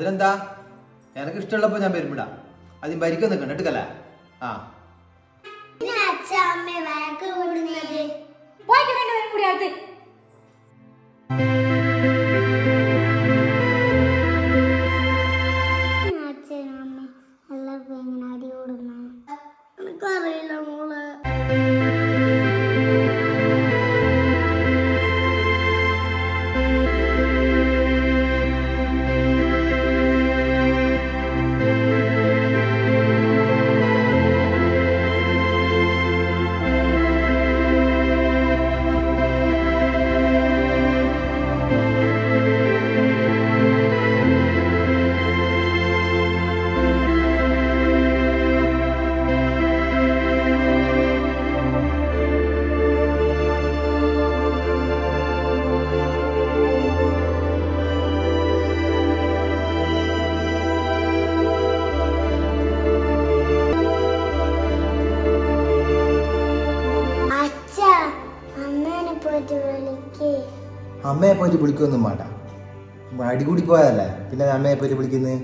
അതിനെന്താ എനക്ക് ഇഷ്ടമുള്ളപ്പോ ഞാൻ വരുമ്പോടാ അതിന് ഭരിക്കാൻ നിൽക്കണം എടുക്കല്ലേ ആ. അറിയില്ല അച്ഛ അമ്മയെ പോയിട്ട് വിളിക്കൊന്നും വേണ്ട. അടി കൂടി പോയതല്ലേ? പിന്നെ അമ്മയെ പോയിട്ട് വിളിക്കുന്നത്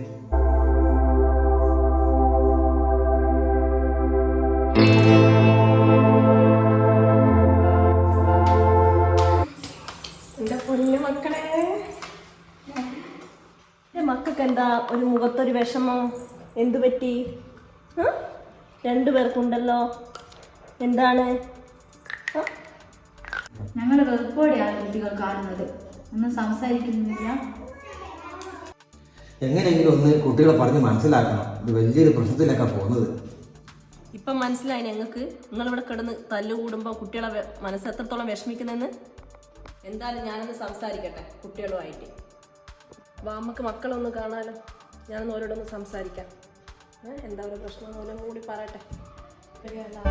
മക്കൾക്ക് എന്താ ഒരു മുഖത്തൊരു വിഷമോ? എന്തു പറ്റി? രണ്ടുപേർക്കുണ്ടല്ലോ. രണ്ടു പേർക്കുണ്ടല്ലോ എന്താണ്? ഞങ്ങളുടെ വെറുപ്പോടെയാണ് കുട്ടികൾ കാണുന്നത്. ഒന്നും സംസാരിക്കുന്നില്ല. എങ്ങനെയെങ്കിലും ഒന്ന് കുട്ടികളെ പറഞ്ഞ് മനസ്സിലാക്കണം. ഇത് വലിയൊരു പ്രശ്നത്തിലൊക്കെ പോകുന്നത്. ഇപ്പം മനസ്സിലായി ഞങ്ങൾക്ക്. നിങ്ങളിവിടെ കിടന്ന് തല്ലുകൂടുമ്പോൾ കുട്ടികളെ മനസ്സ് എത്രത്തോളം വിഷമിക്കുന്നെന്ന്? എന്തായാലും ഞാനൊന്ന് സംസാരിക്കട്ടെ കുട്ടികളുമായിട്ട്. വാ നമുക്ക് മക്കളൊന്ന് കാണാലോ. ഞാനൊന്ന് അവരോടൊന്ന് സംസാരിക്കാം. എന്താ ഒരു പ്രശ്നം? മൂലം കൂടി പറയട്ടെ. എന്താ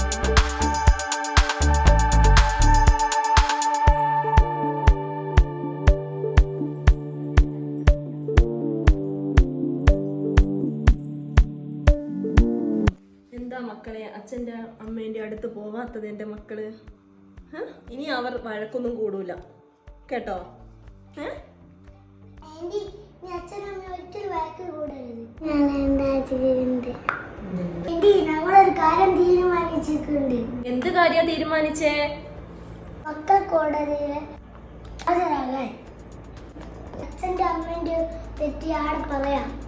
മക്കളെ അച്ഛന്റെ അമ്മേന്റെ അടുത്ത് പോവാത്തത് എന്റെ മക്കൾ. ഇനി അവർ വഴക്കൊന്നും കൂടൂല. കേട്ടോ? ഏ എന്താ കാര്യം തീരുമാനിച്ചേ? മക്കൾ കോടതിയിൽ ഹാജരാകാൻ. അച്ഛന്റെ അമ്മേന്റെ തെറ്റി ആടെ പറയാം.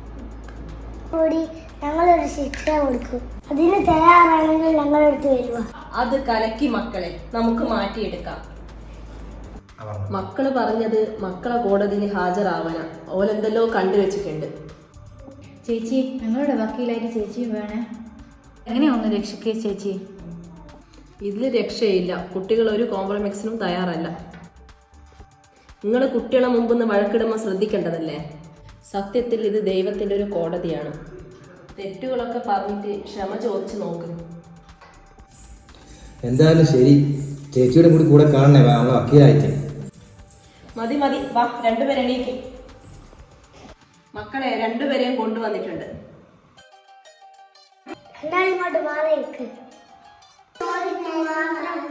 കൂടി ഞങ്ങളൊരു ശിക്ഷ കൊടുക്കും. അതിന് തയ്യാറാണെങ്കിൽ ഞങ്ങളെടുത്ത് വരുക അത് കലക്കി മക്കളെ നമുക്ക് മാറ്റിയെടുക്കാം. മക്കൾ പറഞ്ഞത് മക്കളെ കോടതിയിൽ ഹാജരാവാനാ. ഓലെന്തല്ലോ കണ്ടുവച്ചിട്ടുണ്ട് ചേച്ചി. ഞങ്ങളുടെ വക്കീലായിട്ട് ചേച്ചി വേണേ? എങ്ങനെയാ ഒന്ന് രക്ഷിക്കേ ചേച്ചി? ഇതിൽ രക്ഷയില്ല. കുട്ടികൾ ഒരു കോംപ്രമൈസിനും തയ്യാറല്ല. നിങ്ങൾ കുട്ടികളെ മുമ്പ് നിന്ന് വഴക്കിടുമ്പോൾ ശ്രദ്ധിക്കേണ്ടതല്ലേ? സത്യത്തിൽ ഇത് ദൈവത്തിന്റെ ഒരു കോടതിയാണ്. തെറ്റുകളൊക്കെ പറഞ്ഞിട്ട് ക്ഷമ ചോദിച്ചു നോക്ക്. എന്തായാലും ശരി. ചേച്ചിയുടെ കൂടി കൂടെ കാണണേ വാ, നമ്മളെ വക്കീലായിട്ട്. മതി മതി. വാ രണ്ടുപേരെ എണീക്ക്. മക്കളെ രണ്ടുപേരെയും കൊണ്ടുവന്നിട്ടുണ്ട്. ഇങ്ങോട്ട് മാറി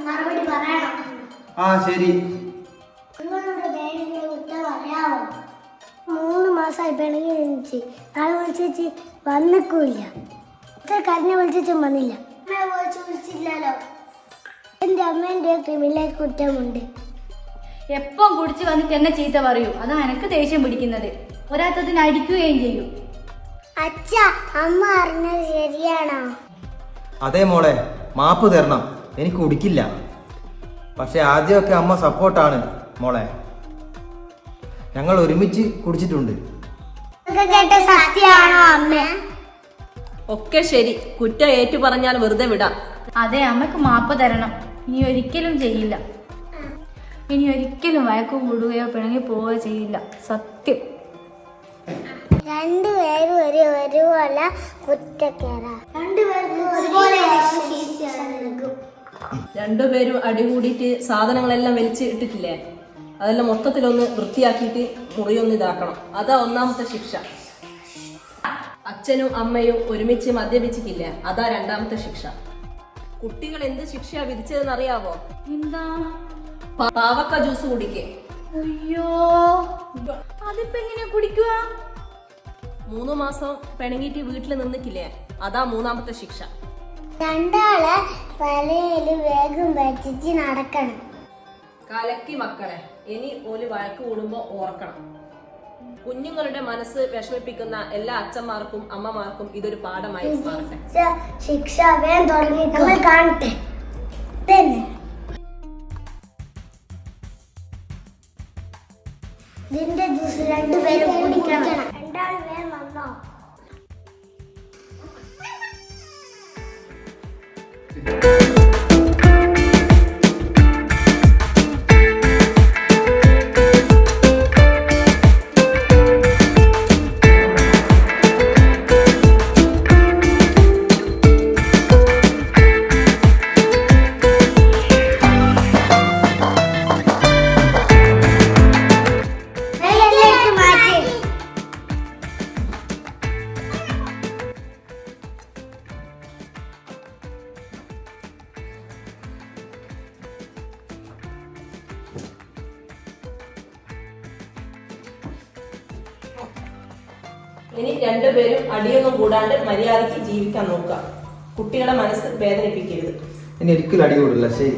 മറുപടി പറയണം. ആ ശരി. പിണങ്ങി നിന്നിച്ച് നാളെ വിളിച്ചേച്ച് വന്നിക്കൂല ഇത്ര കരഞ്ഞ വിളിച്ചും വന്നില്ല. അമ്മയെ വിളിച്ച് വിളിച്ചില്ലല്ലോ എന്റെ അമ്മേന്റെ ക്രിമിനൽ കുറ്റമുണ്ട്. എപ്പം കുടിച്ച് വന്നിട്ട് എന്നെ ചീത്ത പറയൂ? അതാ എനിക്ക് ദേഷ്യം പിടിക്കുന്നത്. ഒരാത്തതിന് അടിക്കുകയും ചെയ്യും. അച്ഛ അമ്മ അറിഞ്ഞത് ശരിയാണോ? അതെ മോളെ മാപ്പ് തരണം. എനിക്ക് കുടിക്കില്ല. പക്ഷെ ആദ്യമൊക്കെ അമ്മ സപ്പോർട്ടാണ് മോളെ. ഞങ്ങൾ ഒരുമിച്ച് കുടിച്ചിട്ടുണ്ട്. സത്യമാണോ അമ്മ? ഒക്കെ ശരി. കുറ്റം ഏറ്റു പറഞ്ഞാൽ വെറുതെ വിടാം. അതെ അമ്മയ്ക്ക് മാപ്പ് തരണം. ഇനി ഒരിക്കലും ചെയ്യില്ല. ഇനി ഒരിക്കലും വഴക്ക് കൂടുകയോ പിണങ്ങി പോവുകയോ ചെയ്യില്ല. സത്യം. രണ്ടുപേരും ഒരു ഒരുപോലെ ശിക്ഷ നൽകും. രണ്ടുപേരും അടികൂടിയിട്ട് സാധനങ്ങളെല്ലാം വലിച്ചു ഇട്ടിട്ടില്ലേ? അതെല്ലാം മൊത്തത്തിലൊന്ന് വൃത്തിയാക്കിയിട്ട് മുറിയൊന്ന് ഇതാക്കണം. അതാ ഒന്നാമത്തെ ശിക്ഷ. അച്ഛനും അമ്മയും ഒരുമിച്ച് മദ്യപിച്ചിട്ടില്ല? അതാ രണ്ടാമത്തെ ശിക്ഷ. കുട്ടികൾ എന്ത് ശിക്ഷയാ വിധിച്ചതെന്ന് അറിയാവോ എന്താ പാവക്ക ജ്യൂസ് കുടിക്കേ. അയ്യോ. അതിപ്പോ എങ്ങനെയാ കുടിക്കുക? മൂന്ന് മാസം പിണങ്ങിയിട്ട് വീട്ടിൽ നിന്നിക്കില്ലേ അതാ മൂന്നാമത്തെ ശിക്ഷ. രണ്ടാളെ തലയിൽ വേഗം വെച്ചിട്ട് നടക്കണം. കലക്കി മക്കളെ ഇനി ഒരു വഴക്ക് കൂടുമ്പോ ഓർക്കണം. കുഞ്ഞുങ്ങളുടെ മനസ്സ് വിഷമിപ്പിക്കുന്ന എല്ലാ അച്ഛന്മാർക്കും അമ്മമാർക്കും ഇതൊരു പാഠമായി ശിക്ഷ- വേഗം തുടങ്ങി. നമ്മൾ കാണട്ടെ. ഇതിന്റെ ജ്യൂസ് രണ്ടുപേരും കുടിക്കണം. രണ്ടാൾ വേഗം വന്നോ. ഇനി രണ്ടുപേരും അടിയൊന്നും കൂടാണ്ട് മര്യാദയ്ക്ക് ജീവിക്കാൻ നോക്കുക. കുട്ടികളുടെ മനസ്സ് വേദനിപ്പിക്കരുത്. ഇനി ഒരിക്കലും അടി കൂടില്ല. ശരി.